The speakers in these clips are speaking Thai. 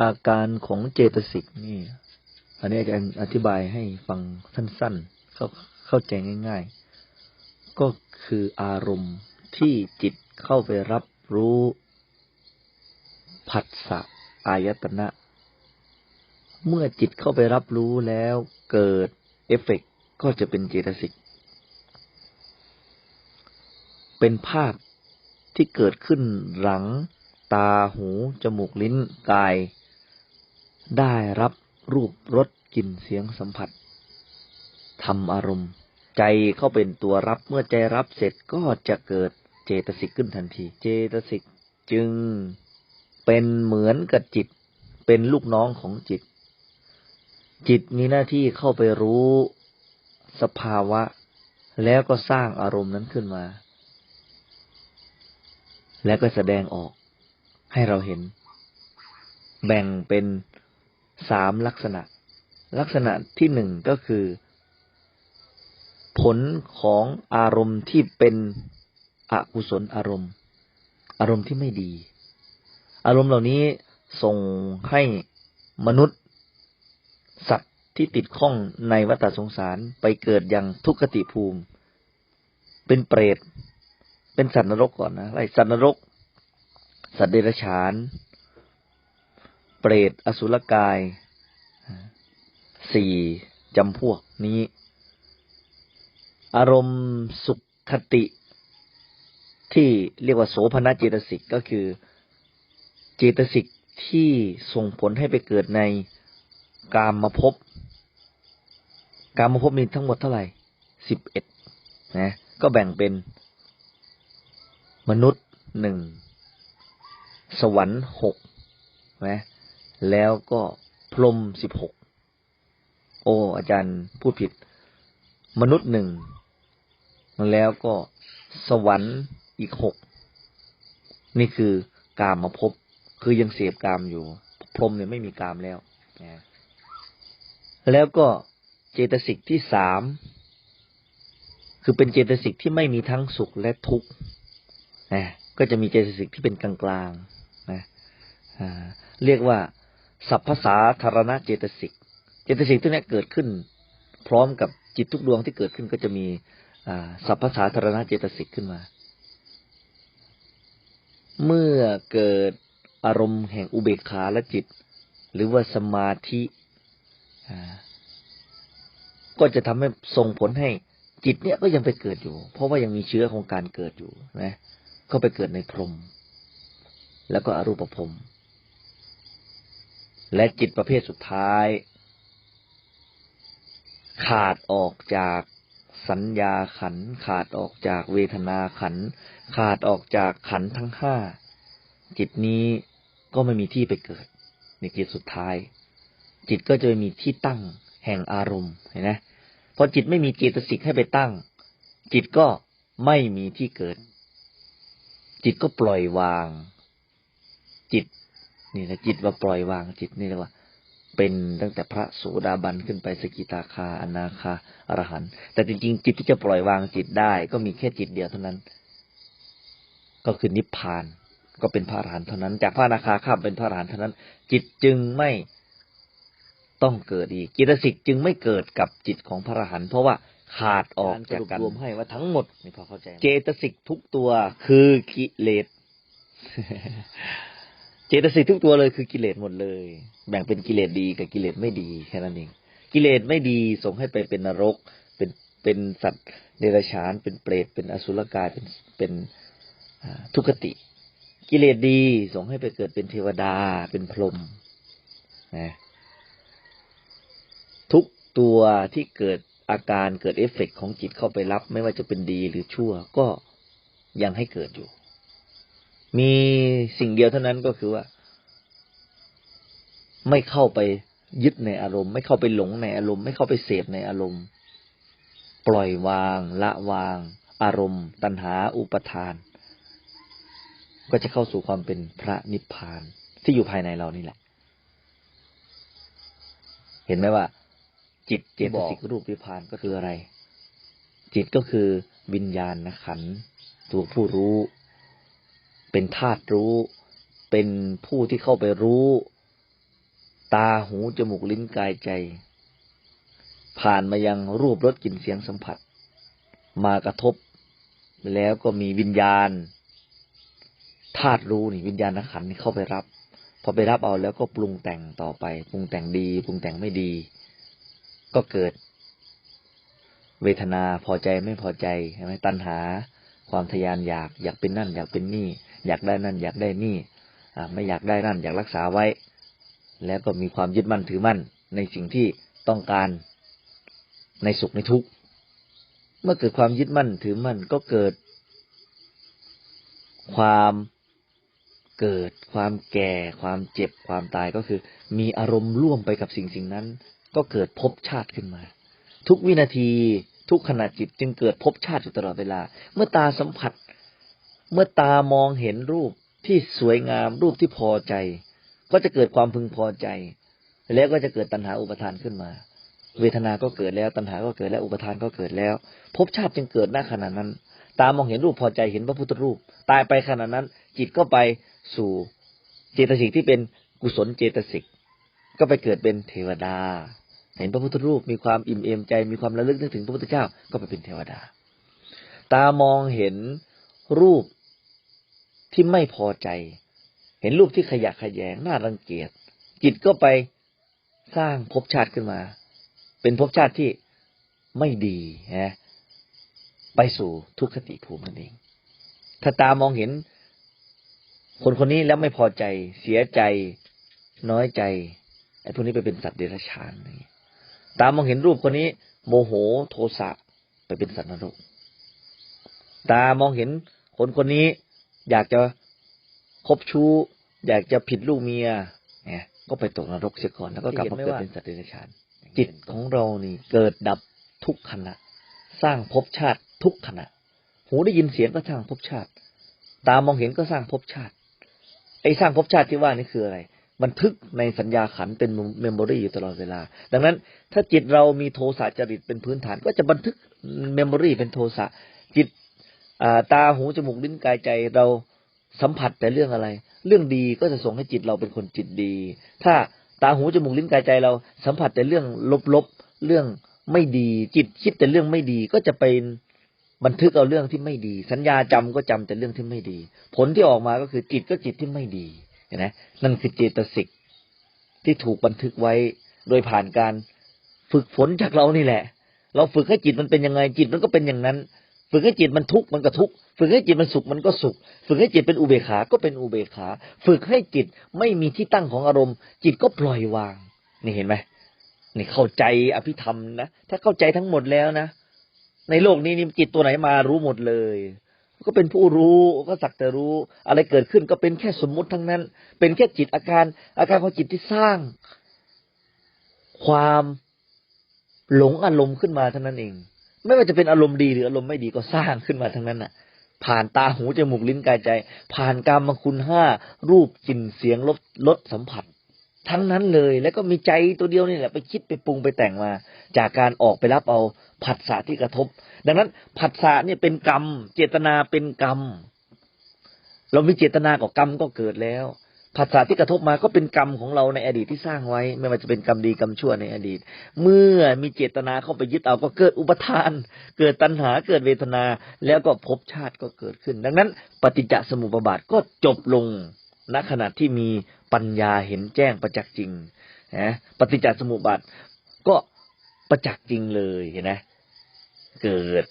อาการของเจตสิกนี่ อันนี้อาจารย์อธิบายให้ฟังสั้นๆ เข้าเข้าใจง่าย ๆ ก็คืออารมณ์ที่จิตเข้าไปรับรู้ผัสสะอายตนะ เมื่อจิตเข้าไปรับรู้แล้วเกิดเอฟเฟกต์ก็จะเป็นเจตสิก เป็นภาพที่เกิดขึ้นหลัง ตาหู จมูก ลิ้น กาย ได้รับรูปรสกลิ่นเสียงสัมผัสทำอารมณ์ ใจเข้าเป็นตัวรับเมื่อใจรับเสร็จก็จะเกิดเจตสิกขึ้นทันที เจตสิกจึงเป็นเหมือนกับจิต เป็นลูกน้องของจิต จิตมีหน้าที่เข้าไปรู้สภาวะ แล้วก็สร้างอารมณ์นั้นขึ้นมา แล้วก็แสดงออกให้เราเห็น แบ่งเป็น สามลักษณะ ลักษณะที่หนึ่งก็คือ ผลของอารมณ์ที่เป็นอกุศลอารมณ์ อารมณ์ที่ไม่ดี อารมณ์เหล่านี้ส่งให้มนุษย์ สัตว์ที่ติดข้องในวัฏสงสารไปเกิดอย่างทุกขติภูมิ เป็นเปรต เป็นสัตว์นรกก่อนนะไอสัตว์นรก สัตว์เดรัจฉาน เปรตอสุรกายสี่จำพวกนี้ อารมณ์สุขคติ ที่เรียกว่าโสภณเจตสิกก็คือเจตสิกที่ส่งผลให้ไปเกิดในกามมาพบกามมาพบมีทั้งหมดเท่าไหร่สิบเอ็ดนะก็แบ่งเป็นมนุษย์หนึ่งสวรรค์หกนะ แล้วก็พรมสิบหกโอ้อาจารย์พูดผิด มนุษย์หนึ่งแล้วก็สวรรค์อีกหกนี่คือกามมาพบ คือยังเสพกามอยู่ พรมเนี่ยไม่มีกามแล้วแล้วก็เจตสิกที่สามคือเป็นเจตสิกที่ไม่มีทั้งสุขและทุกข์นะก็จะมีเจตสิกที่เป็นกลางๆนะเรียกว่า สัพพสาธารณเจตสิก เจตสิกทุกนี้เกิดขึ้น พร้อมกับจิตทุกดวงที่เกิดขึ้นก็จะมีสัพพสาธารณเจตสิกขึ้นมา เมื่อเกิดอารมณ์แห่งอุเบกขาและจิต หรือว่าสมาธิก็จะทำให้ส่งผลให้จิตเนี่ยก็ยังไปเกิดอยู่ เพราะว่ายังมีเชื้อของการเกิดอยู่นะ ก็ไปเกิดในพรหมแล้วก็อรูปภพ และจิตประเภทสุดท้าย ขาดออกจากสัญญาขัน ขาดออกจากเวทนาขัน ขาดออกจากขันทั้งห้า จิตนี้ก็ไม่มีที่ไปเกิด ในจิตสุดท้าย จิตก็จะมีที่ตั้งแห่งอารมณ์เห็นไหมพอจิตไม่มีเจตสิกให้ไปตั้ง จิตก็ไม่มีที่เกิด จิตก็ปล่อยวาง จิต นี่นะจิตว่าปล่อยวางจิตนี่เรียกว่า เป็นตั้งแต่พระโสดาบันขึ้นไปสกิตาคาอนาคาอรหันต์แต่จริงๆ จิตที่จะปล่อยวางจิตได้ ก็มีแค่จิตเดียวเท่านั้น ก็คือนิพพานก็เป็นพระอรหันต์เท่านั้น จากพระอนาคาข้ามเป็นพระอรหันต์เท่านั้น จิตจึงไม่ต้องเกิดอีกจิตสิกจึงไม่เกิดกับจิตของพระอรหันต์เพราะว่าขาดออกจากกันรวมให้ว่าทั้งหมดนี่พอเข้าใจเจตสิกทุกตัวคือกิเลสเจตสิกทุกตัวเลยคือกิเลสหมดเลย แบ่งเป็นกิเลสดีกับกิเลสไม่ดีแค่นั้นเองกิเลสไม่ดีส่งให้ไปเป็นนรก เป็นเป็นสัตว์เดรัจฉานเป็นเปรตเป็นอสุรกายเป็นเป็นทุกขติ กิเลสดีส่งให้ไปเกิดเป็นเทวดาเป็นพรหมนะทุกตัวที่เกิดอาการเกิดเอฟเฟกของจิตเข้าไปรับ ไม่ว่าจะเป็นดีหรือชั่วก็ยังให้เกิดอยู่ มีสิ่งเดียวเท่านั้นก็คือว่า ไม่เข้าไปยึดในอารมณ์ ไม่เข้าไปหลงในอารมณ์ ไม่เข้าไปเสพในอารมณ์ ปล่อยวาง ละวาง อารมณ์ ตัณหา อุปทาน ก็จะเข้าสู่ความเป็นพระนิพพานที่อยู่ภายในเรานี่แหละ เห็นไหมว่า จิตเจตสิกรูปวิพพานก็คืออะไร จิตก็คือวิญญาณขันตัวผู้รู้ เป็นธาตุรู้ เป็นผู้ที่เข้าไปรู้ ตาหูจมูกลิ้นกายใจ ผ่านมายังรูปรสกลิ่นเสียงสัมผัส มากระทบ แล้วก็มีวิญญาณธาตุรู้นี่วิญญาณขันนี่เข้าไปรับ พอไปรับเอาแล้วก็ปรุงแต่งต่อไป ปรุงแต่งดี ปรุงแต่งไม่ดี ก็เกิด เวทนาพอใจไม่พอใจใช่ไหมตัณหา ความทยานอยากอยากเป็นนั่น อยากเป็นนี่ อยากได้นั่น อยากได้นี่ไม่อยากได้นั่น อยากรักษาไว้ แล้วก็มีความยึดมั่นถือมั่น ในสิ่งที่ต้องการในสุขในทุกข์เมื่อเกิดความยึดมั่นถือมั่นก็เกิด ความเกิด ความแก่ ความเจ็บความตายก็คือ มีอารมณ์ร่วมไปกับสิ่งสิ่งนั้น ก็เกิดภพชาติขึ้นมา ทุกวินาที ทุกขณะจิตจึงเกิดภพชาติอยู่ตลอดเวลา เมื่อตาสัมผัส เมื่อตามองเห็นรูปที่สวยงามรูปที่พอใจ ก็จะเกิดความพึงพอใจ แล้วก็จะเกิดตัณหาอุปทานขึ้นมา เวทนาก็เกิดแล้วตัณหาก็เกิดแล้วอุปทานก็เกิดแล้วภพชาติจึงเกิดหน้าขณะนั้น ตามองเห็นรูปพอใจเห็นพระพุทธรูป ตายไปขณะนั้น จิตก็ไปสู่เจตสิกที่เป็นกุศลเจตสิกก็ไปเกิดเป็นเทวดา เห็นพระพุทธรูปมีความอิ่มเอมใจมีความระลึกนึกถึงพระพุทธเจ้าก็ไปเป็นเทวดา ตามองเห็นรูปที่ไม่พอใจ เห็นรูปที่ขยะแขยงน่ารังเกียจจิตก็ไปสร้างภพชาติขึ้นมา เป็นภพชาติที่ไม่ดีนะไปสู่ทุกขติภูมินั่นเอง ถ้าตามองเห็น คนคนนี้แล้วไม่พอใจ เสียใจ น้อยใจไอ้พวกนี้ไปเป็นสัตว์เดรัจฉานนี่ ตามองเห็นรูปคนนี้ โมโหโทสะไปเป็นสัตว์นรก ตามองเห็นคนคนนี้ อยากจะคบชู้ อยากจะผิดลูกเมียเนี่ยก็ไปตกนรกเสียก่อนแล้วก็กลับมาเกิดเป็นสัตว์เดรัจฉานจิตของเรานี่เกิดดับทุกขณะ สร้างภพชาติทุกขณะ หูได้ยินเสียงก็สร้างภพชาติ ตามองเห็นก็สร้างภพชาติไอ้สร้างภพชาติที่ว่านี่คืออะไร บันทึกในสัญญาขันเป็นเมมโมรีอยู่ตลอดเวลา ดังนั้นถ้าจิตเรามีโทสะจริตเป็นพื้นฐาน ก็จะบันทึกเมมโมรีเป็นโทสะจิตตาหูจมูกลิ้นกายใจเราสัมผัสแต่เรื่องอะไร เรื่องดีก็จะส่งให้จิตเราเป็นคนจิตดี ถ้าตาหูจมูกลิ้นกายใจเราสัมผัสแต่เรื่องลบๆเรื่องไม่ดี จิตคิดแต่เรื่องไม่ดีก็จะเป็นบันทึกเอาเรื่องที่ไม่ดี สัญญาจำก็จำแต่เรื่องที่ไม่ดี ผลที่ออกมาก็คือจิตก็จิตที่ไม่ดี ห็นไหมนั่นคือเจตสิกที่ถูกบันทึกไว้โดยผ่านการฝึกฝนจากเรานี่แหละ เราฝึกให้จิตมันเป็นยังไงจิตมันก็เป็นอย่างนั้น ฝึกให้จิตมันทุกข์มันก็ทุกข์ฝึกให้จิตมันสุขมันก็สุข ฝึกให้จิตเป็นอุเบกขา ก็เป็นอุเบกขา ฝึกให้จิตไม่มีที่ตั้งของอารมณ์ จิตก็ปล่อยวาง นี่เห็นไหมนี่เข้าใจอภิธรรมนะถ้าเข้าใจทั้งหมดแล้วนะในโลกนี้นี่จิตตัวไหนมารู้หมดเลย ก็เป็นผู้รู้ก็สักแต่รู้ อะไรเกิดขึ้นก็เป็นแค่สมมุติทั้งนั้น เป็นแค่จิตอาการ อาการของจิตที่สร้าง ความหลงอารมณ์ขึ้นมาเท่านั้นเอง ไม่ว่าจะเป็นอารมณ์ดีหรืออารมณ์ไม่ดีก็สร้างขึ้นมาทั้งนั้นน่ะ ผ่านตาหูจมูกลิ้นกายใจ ผ่านกรรมคุณห้ารูปกลิ่นเสียงรสรสสัมผัส ทั้งนั้นเลย แล้วก็มีใจตัวเดียวนี่แหละไปคิดไปปรุงไปแต่งมา จากการออกไปรับเอาผัสสะที่กระทบ ดังนั้นผัสสะเนี่ยเป็นกรรม เจตนาเป็นกรรม เรามีเจตนากับกรรมก็เกิดแล้วผัสสะที่กระทบมาก็เป็นกรรมของเราในอดีตที่สร้างไว้ ไม่ว่าจะเป็นกรรมดีกรรมชั่วในอดีต เมื่อมีเจตนาเข้าไปยึดเอาก็เกิดอุปทาน เกิดตัณหาเกิดเวทนา แล้วก็ภพชาติก็เกิดขึ้น ดังนั้น ปฏิจจสมุปบาทก็จบลงณขณะที่มี ปัญญาเห็นแจ้งประจักษ์จริงนะปฏิจจสมุปบาทก็ประจักษ์จริงเลยเห็นไหมเกิด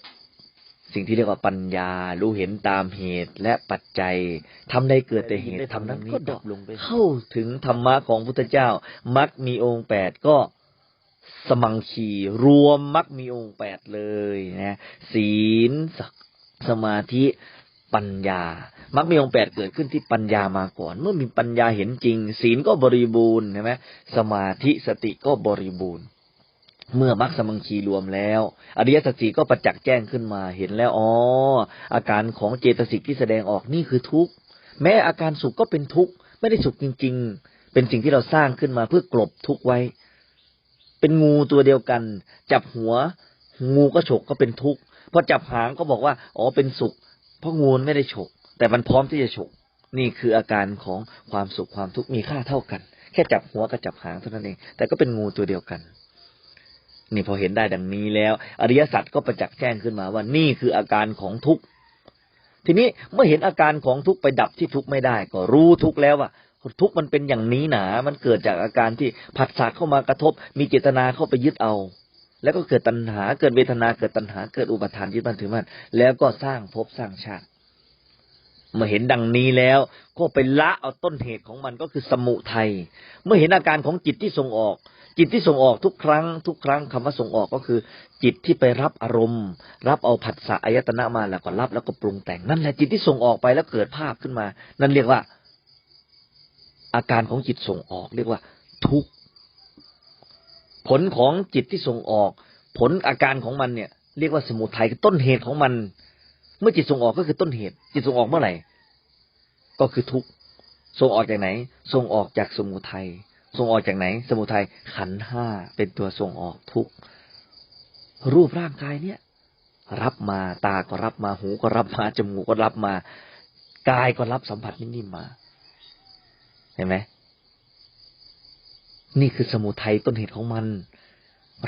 สิ่งที่เรียกว่าปัญญา รู้เห็นตามเหตุและปัจจัยทำได้เกิดแต่เหตุทำนั้นก็ดับลงไปเข้าถึงธรรมะของพุทธเจ้ามักมีองค์แปดก็สมังคีรวมมักมีองค์แปดเลยนะศีลสักสมาธิ ปัญญา มักมีองค์แปดเกิดขึ้นที่ปัญญามาก่อน เมื่อมีปัญญาเห็นจริง ศีลก็บริบูรณ์ใช่ไหมสมาธิสติก็บริบูรณ์ เมื่อมรรคสมังคีรวมแล้ว อริยสัจสีก็ประจักษ์แจ้งขึ้นมาเห็นแล้วอ๋ออาการของเจตสิกที่แสดงออกนี่คือทุกข์แม้อาการสุขก็เป็นทุกข์ไม่ได้สุขจริง ๆ เป็นสิ่งที่เราสร้างขึ้นมาเพื่อกลบทุกข์ไว้ เป็นงูตัวเดียวกัน จับหัว งูก็ฉกก็เป็นทุกข์พอจับหางก็บอกว่า อ๋อเป็นสุข เพราะงูนไม่ได้ฉกแต่มันพร้อมที่จะฉกนี่คืออาการของความสุขความทุกข์มีค่าเท่ากัน แค่จับหัวกับจับหางเท่านั้นเอง แต่ก็เป็นงูตัวเดียวกัน นี่พอเห็นได้ดังนี้แล้ว อริยสัจก็ประจักษ์แจ้งขึ้นมาว่านี่คืออาการของทุกข์ทีนี้เมื่อเห็นอาการของทุกข์ไปดับที่ทุกข์ไม่ได้ ก็รู้ทุกข์แล้วว่าทุกข์มันเป็นอย่างนี้หนา มันเกิดจากอาการที่ผัสสะเข้ามากระทบ มีเจตนาเข้าไปยึดเอา แล้วก็เกิดตัณหา เกิดเวทนา เกิดตัณหา เกิดอุปทานยึดมั่นถือมั่น แล้วก็สร้างภพสร้างชาติ เมื่อเห็นดังนี้แล้ว ก็ไปละเอาต้นเหตุของมันก็คือสมุทัย เมื่อเห็นอาการของจิตที่ส่งออก จิตที่ส่งออกทุกครั้ง ทุกครั้งคำว่าส่งออกก็คือ จิตที่ไปรับอารมณ์ รับเอาผัสสะอายตนะมาแล้วก็รับแล้วก็ปรุงแต่งนั่นแหละจิตที่ส่งออกไปแล้วเกิดภาพขึ้นมา นั่นเรียกว่า อาการของจิตส่งออก เรียกว่า ทุกข์ ผลของจิตที่ส่งออก ผลอาการของมันเนี่ย เรียกว่าสมุทัยคือต้นเหตุของมัน เมื่อจิตส่งออกก็คือต้นเหตุ จิตส่งออกเมื่อไหร่ ก็คือทุกข์ส่งออกจากไหน ส่งออกจากสมุทัยส่งออกจากไหน สมุทัยขันห้าเป็นตัวส่งออกทุกข์รูปร่างกายเนี่ย รับมาตาก็รับมาหูก็รับมาจมูกก็รับมากายก็รับสัมผัสนิ่มๆมา เห็นไหม นี่คือสมุทัยต้นเหตุของมัน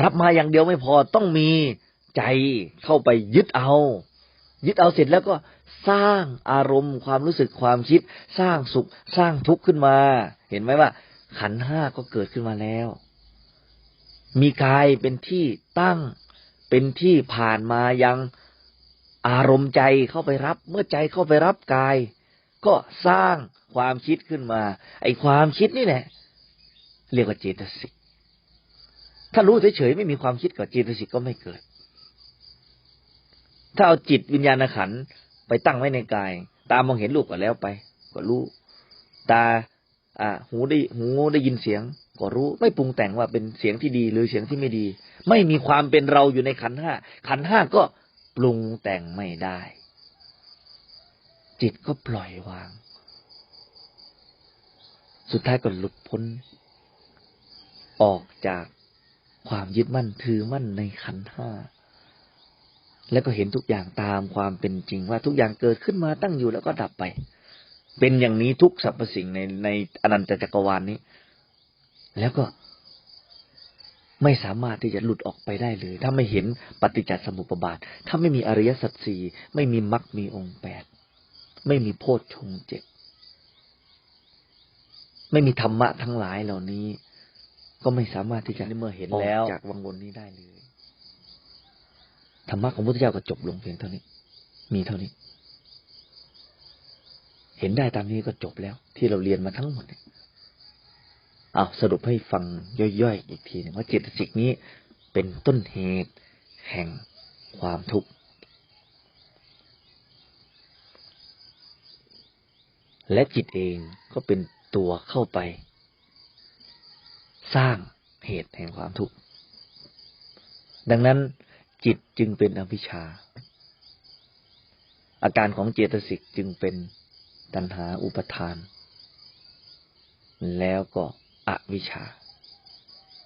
รับมาอย่างเดียวไม่พอต้องมีใจเข้าไปยึดเอา ยึดเอาเสร็จแล้วก็สร้างอารมณ์ความรู้สึกความคิด สร้างสุข สร้างทุกข์ขึ้นมา เห็นไหมว่า ขันห้าก็เกิดขึ้นมาแล้ว มีกายเป็นที่ตั้งเป็นที่ผ่านมายังอารมณ์ใจเข้าไปรับ เมื่อใจเข้าไปรับกาย ก็สร้างความคิดขึ้นมา ไอ้ความคิดนี่แหละ เรียกว่าเจตสิก ถ้ารู้เฉยๆไม่มีความคิดกับเจตสิกก็ไม่เกิด ถ้าเอาจิตวิญญาณขันไปตั้งไว้ในกาย ตามองเห็นรูปก็แล้วไป ก็รู้ ตาอ่าหูได้หูได้ยินเสียง ก็รู้ ไม่ปรุงแต่งว่าเป็นเสียงที่ดีหรือเสียงที่ไม่ดี ไม่มีความเป็นเราอยู่ในขันห้า ขันห้าก็ปรุงแต่งไม่ได้ จิตก็ปล่อยวาง สุดท้ายก็หลุดพ้น ออกจากความยึดมั่นถือมั่นในขันห้าแล้วก็เห็นทุกอย่างตามความเป็นจริงว่าทุกอย่างเกิดขึ้นมาตั้งอยู่แล้วก็ดับไป เป็นอย่างนี้ทุกสรรพสิ่งในในอนันตจักรวาลนี้ แล้วก็ไม่สามารถที่จะหลุดออกไปได้เลย ถ้าไม่เห็นปฏิจจสมุปบาท ถ้าไม่มีอริยสัจสี่ไม่มีมรรคมีองค์แปดไม่มีโพชฌงเจ็ดไม่มีธรรมะทั้งหลายเหล่านี้ ก็ไม่สามารถที่จะเมื่อเห็นแล้วจากวังวนนี้ได้เลยธรรมะของพระพุทธเจ้าก็จบลงเพียงเท่านี้ มีเท่านี้ เห็นได้ตามนี้ก็จบแล้ว ที่เราเรียนมาทั้งหมดเนี่ยเอาสรุปให้ฟังย่อยๆอีกทีหนึ่งว่าเจตสิกนี้เป็นต้นเหตุ แห่งความทุกข์ และจิตเองก็เป็นตัวเข้าไป สร้างเหตุแห่งความทุกข์ดังนั้นจิตจึงเป็นอวิชา อาการของเจตสิกจึงเป็นตัณหาอุปทาน แล้วก็อวิชชา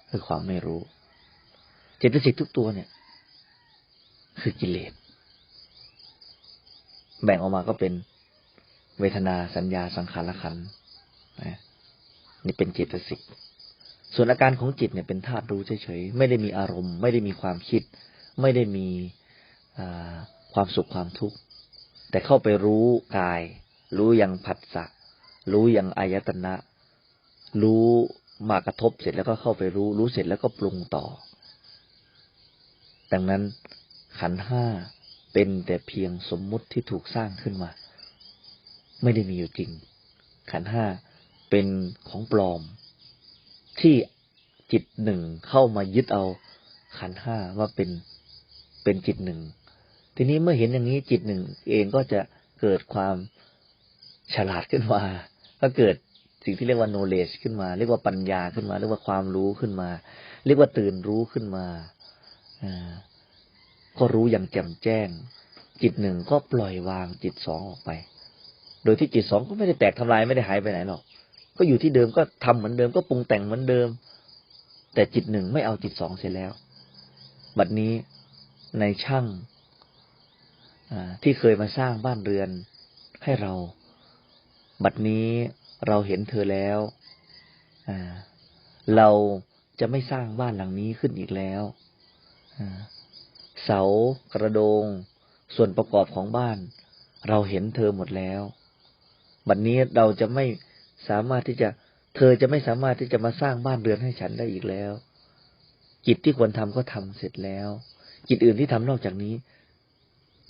คือความไม่รู้ เจตสิกทุกตัวเนี่ย คือกิเลส แบ่งออกมาก็เป็นเวทนาสัญญาสังขารขัน นี่เป็นเจตสิก ส่วนอาการของจิตเนี่ยเป็นธาตุรู้เฉยๆ ไม่ได้มีอารมณ์ ไม่ได้มีความคิด ไม่ได้มีความสุขความทุกข์ แต่เข้าไปรู้กาย รู้อย่างผัสสะ รู้อย่างอายตนะ รู้มากระทบเสร็จแล้วก็เข้าไปรู้ รู้เสร็จแล้วก็ปรุงต่อ ดังนั้นขันห้าเป็นแต่เพียงสมมุติที่ถูกสร้างขึ้นมา ไม่ได้มีอยู่จริง ขันห้าเป็นของปลอม ที่จิตหนึ่งเข้ามายึดเอาขันห้าว่าเป็นเป็นจิตหนึ่ง ทีนี้เมื่อเห็นอย่างนี้จิตหนึ่งเองก็จะเกิดความฉลาดขึ้นมา ก็เกิดสิ่งที่เรียกว่า knowledge ขึ้นมา เรียกว่าปัญญาขึ้นมา เรียกว่าความรู้ขึ้นมา เรียกว่าตื่นรู้ขึ้นมาก็รู้อย่างแจ่มแจ้ง จิตหนึ่งก็ปล่อยวางจิตสองออกไป โดยที่จิตสองก็ไม่ได้แตกทำลายไม่ได้หายไปไหนหรอก ก็อยู่ที่เดิมก็ทำเหมือนเดิมก็ปรุงแต่งเหมือนเดิม แต่จิตหนึ่งไม่เอาจิตสองเสร็จแล้ว บัดนี้ในช่างที่เคยมาสร้างบ้านเรือนให้เรา บัดนี้เราเห็นเธอแล้วเราจะไม่สร้างบ้านหลังนี้ขึ้นอีกแล้วเสากระโดง ส่วนประกอบของบ้าน เราเห็นเธอหมดแล้ว บัดนี้เราจะไม่ สามารถที่จะเธอจะไม่สามารถที่จะมาสร้างบ้านเรือนให้ฉันได้อีกแล้ว กิจที่ควรทำก็ทำเสร็จแล้ว กิจอื่นที่ทำนอกจากนี้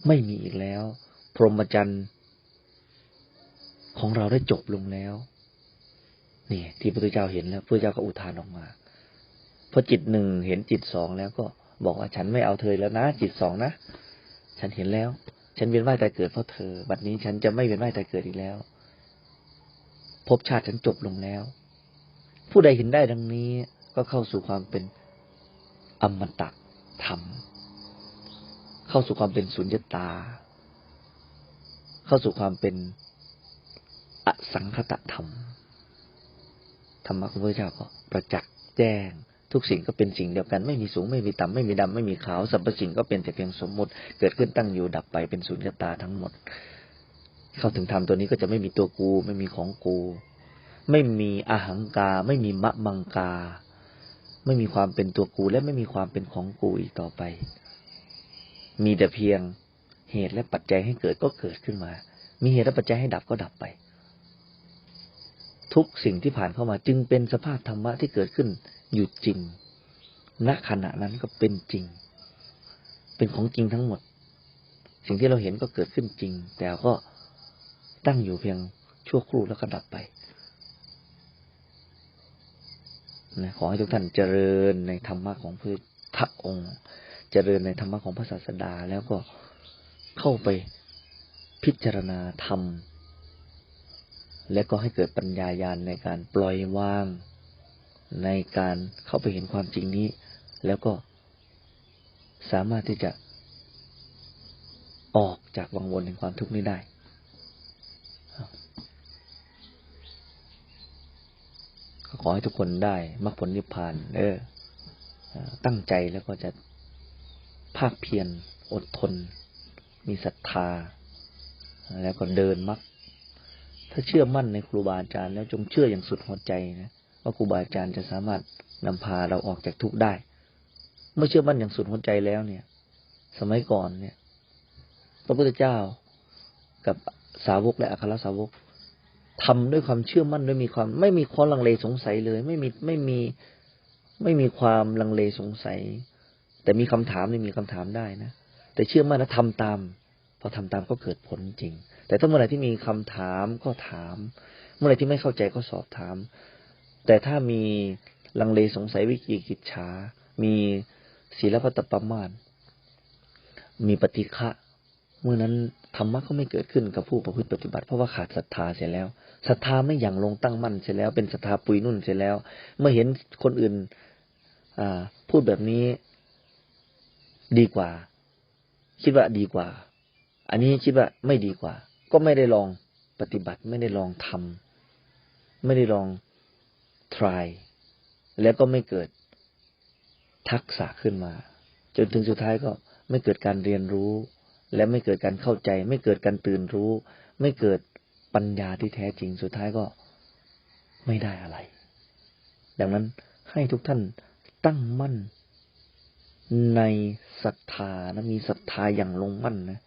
ไม่มีอีกแล้ว พรหมจรรย์ของเราได้จบลงแล้ว นี่ ที่พระพุทธเจ้าเห็นแล้วพระพุทธเจ้าก็อุทานออกมาพอจิตหนึ่งเห็นจิตสองแล้วก็บอกว่าฉันไม่เอาเธอแล้วนะ จิตสองนะ ฉันเห็นแล้ว ฉันเวียนว่ายตายเกิดเพราะเธอ บัดนี้ฉันจะไม่เวียนว่ายตายเกิดอีกแล้ว ภพชาติฉันจบลงแล้ว ผู้ใดเห็นได้ดังนี้ก็เข้าสู่ความเป็นอมตะธรรม เข้าสู่ความเป็นสุญญตา เข้าสู่ความเป็นอสังคตธรรม ธรรมะของพระเจ้าก็ประจักษ์แจ้งทุกสิ่งก็เป็นสิ่งเดียวกันไม่มีสูงไม่มีต่ำไม่มีดำไม่มีขาวสรรพสิ่งก็เป็นแต่เพียงสมมติ เกิดขึ้นตั้งอยู่ดับไปเป็นสุญญตาทั้งหมด เข้าถึงธรรมตัวนี้ก็จะไม่มีตัวกู ไม่มีของกู ไม่มีอาหังกา ไม่มีมะมังกา ไม่มีความเป็นตัวกูและไม่มีความเป็นของกูอีกต่อไป มีแต่เพียงเหตุและปัจจัยให้เกิดก็เกิดขึ้นมา มีเหตุและปัจจัยให้ดับก็ดับไป ทุกสิ่งที่ผ่านเข้ามาจึงเป็นสภาพธรรมะที่เกิดขึ้นอยู่จริง ณ ขณะนั้นก็เป็นจริง เป็นของจริงทั้งหมด สิ่งที่เราเห็นก็เกิดขึ้นจริง แต่ก็ ตั้งอยู่เพียงชั่วครู่แล้วก็ดับไปนะขอให้ทุกท่านเจริญในธรรมะของพระองค์ เจริญในธรรมะของพระศาสดาแล้วก็เข้าไปพิจารณาธรรม และก็ให้เกิดปัญญายาณในการปล่อยวาง ในการเข้าไปเห็นความจริงนี้ แล้วก็สามารถที่จะออกจากวังวนแห่งความทุกข์นี้ได้ ก็ขอให้ทุกคนได้มรรคผลนิพพาน เออ ตั้งใจแล้วก็จะภาคเพียรอดทน มีศรัทธา แล้วก็เดินมรรคถ้าเชื่อมั่นในครูบาอาจารย์แล้วจงเชื่ออย่างสุดหัวใจนะว่าครูบาอาจารย์จะสามารถนำพาเราออกจากทุกข์ได้ เมื่อเชื่อมั่นอย่างสุดหัวใจแล้วเนี่ย สมัยก่อนเนี่ย พระพุทธเจ้ากับสาวกและอัครสาวก ทำด้วยความเชื่อมั่นด้วยมีความ ไม่มีความลังเลสงสัยเลย ไม่มีไม่มีไม่มีความลังเลสงสัย แต่มีคำถามนี่มีคำถามได้นะแต่เชื่อมั่นนะทำตาม พอทำตามก็เกิดผลจริง แต่ถ้าเมื่อไหร่ที่มีคำถามก็ถาม เมื่อไหร่ที่ไม่เข้าใจก็สอบถาม แต่ถ้ามีลังเลสงสัยวิจิกิจฉามีศีลพัตปมาณมีปฏิฆะเมื่อนั้น ธรรมะก็ไม่เกิดขึ้นกับผู้ประพฤติปฏิบัติ เพราะว่าขาดศรัทธาเสียแล้วศรัทธาไม่อย่างลงตั้งมั่นเสียแล้ว เป็นศรัทธาปุยนุ่นเสียแล้ว เมื่อเห็นคนอื่นอ่าพูดแบบนี้ดีกว่า คิดว่าดีกว่า อันนี้คิดว่าไม่ดีกว่า ก็ไม่ได้ลองปฏิบัติ ไม่ได้ลองทำไม่ได้ลอง try แล้วก็ไม่เกิดทักษะขึ้นมา จนถึงสุดท้ายก็ไม่เกิดการเรียนรู้ และไม่เกิดการเข้าใจ ไม่เกิดการตื่นรู้ ไม่เกิดปัญญาที่แท้จริงสุดท้ายก็ไม่ได้อะไร ดังนั้นให้ทุกท่านตั้งมั่น ในศรัทธานะมีศรัทธาอย่างลงมั่นนะ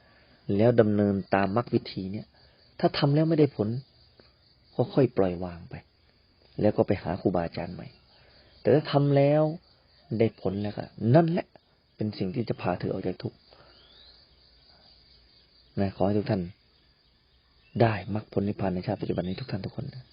แล้วดำเนินตามมรรควิธีเนี่ย ถ้าทำแล้วไม่ได้ผล ก็ค่อยปล่อยวางไป แล้วก็ไปหาครูบาอาจารย์ใหม่ แต่ถ้าทำแล้วได้ผลแล้วก็นั่นแหละ เป็นสิ่งที่จะพาเธอออกจากทุกข์ นะขอให้ทุกท่านได้มรรคผลนิพพานในชาติปัจจุบันนี้ทุกท่านทุกคนนะ